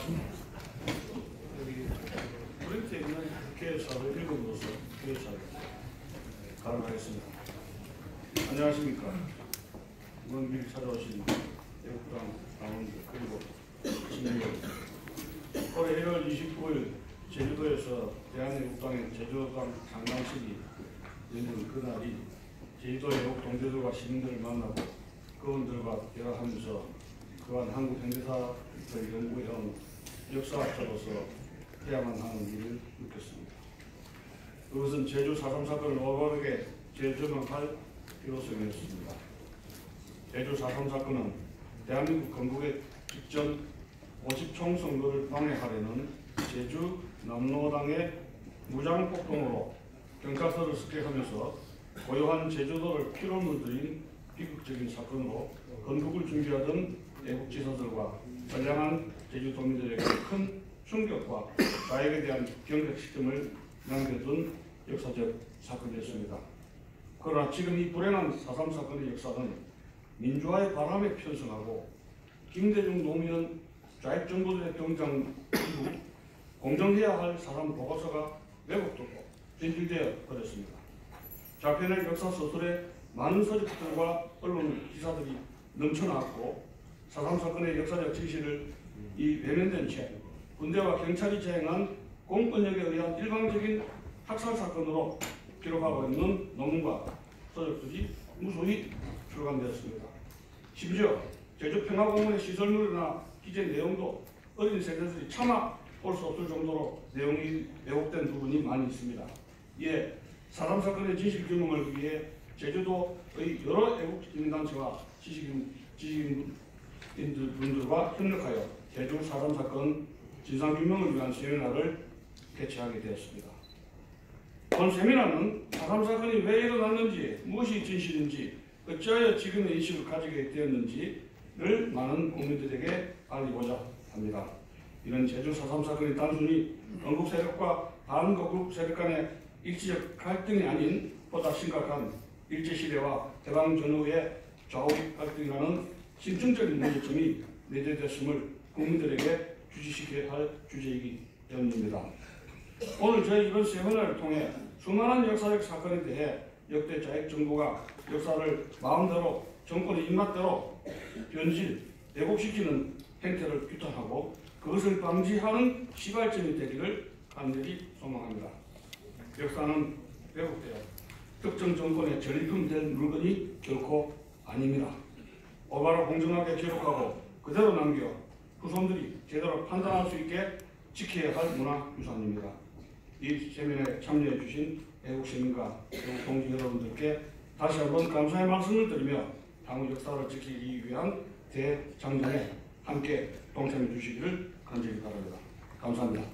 어, 여기 프린트에 있는 계획사를 읽음으로써 계획사를 가름하겠습니다. 안녕하십니까. 미리 찾아오신 애국당 당원들 그리고 진영이 올해 1월 29일 제주도에서 대한애국당의 제주도당 장관식이 열리는 그날이 제주도 애국 동료들과 시민들을 만나고 그분들과 대화하면서 그간 한국 현대사를 연구해온 역사학자로서 해야만 하는 일을 느꼈습니다. 그것은 제주 4.3 사건을 올바르게 재조명할 필요성이었습니다. 제주 4.3 사건은 대한민국 건국의 직전 50총 선거를 방해하려는 제주 남로당의 무장폭동으로 경찰서를 습격하면서 고요한 제주도를 피로 물 들인 비극적인 사건으로 건국을 준비하던 애국지사들과 선량한 제주도민들에게 큰 충격과 자액에 대한 경각 시점을 남겨둔 역사적 사건이었습니다. 그러나 지금 이 불행한 4.3 사건의 역사는 민주화의 바람에 편승하고 김대중 노무현 좌익 정부들의 등장 이후 공정해야 할 사람 보고서가 왜곡되고 진실되어 버렸습니다. 자편의 역사 소설에 많은 서적들과 언론 기사들이 넘쳐나왔고 4.3 사건의 역사적 진실을 이 외면된 채 군대와 경찰이 재행한 공권력에 의한 일방적인 학살 사건으로 기록하고 있는 논문과 서적들이 무수히 출간되었습니다. 심지어 제주 평화공원의 시설물이나 기재 내용도 어린 세대들이 차마 볼 수 없을 정도로 내용이 왜곡된 부분이 많이 있습니다. 이에 사람 사건의 진실 규명을 위해 제주도의 여러 애국인단체와 지식인, 지식인들 분들과 협력하여 제주 4.3 사건 진상규명을 위한 세미나를 개최하게 되었습니다. 본 세미나는 4.3 사건이 왜 일어났는지, 무엇이 진실인지, 어찌하여 지금의 인식을 가지게 되었는지를 많은 국민들에게 알리고자 합니다. 이런 제주 4.3 사건이 단순히 건국 세력과 반거국 세력 간의 일시적 갈등이 아닌 보다 심각한 일제시대와 해방 전후의 좌우 갈등이라는 심층적인 문제점이 내재됐음을 국민들에게 주지시켜야 할 주제이기 때문입니다. 오늘 저희 이번 세미나를 통해 수많은 역사적 사건에 대해 역대 좌익 정부가 역사를 마음대로 정권의 입맛대로 변질, 왜곡시키는 행태를 규탄하고 그것을 방지하는 시발점이 되기를 간절히 소망합니다. 역사는 왜곡되어 특정 정권에 전리품된 물건이 결코 아닙니다. 오바로 공정하게 기록하고 그대로 남겨 후손들이 제대로 판단할 수 있게 지켜야 할 문화유산입니다. 이 세미나에 참여해 주신 애국 동지 여러분들께 다시 한번 감사의 말씀을 드리며 향후 역사를 지키기 위한 대장정에 함께 동참해 주시기를 간절히 바랍니다. 감사합니다.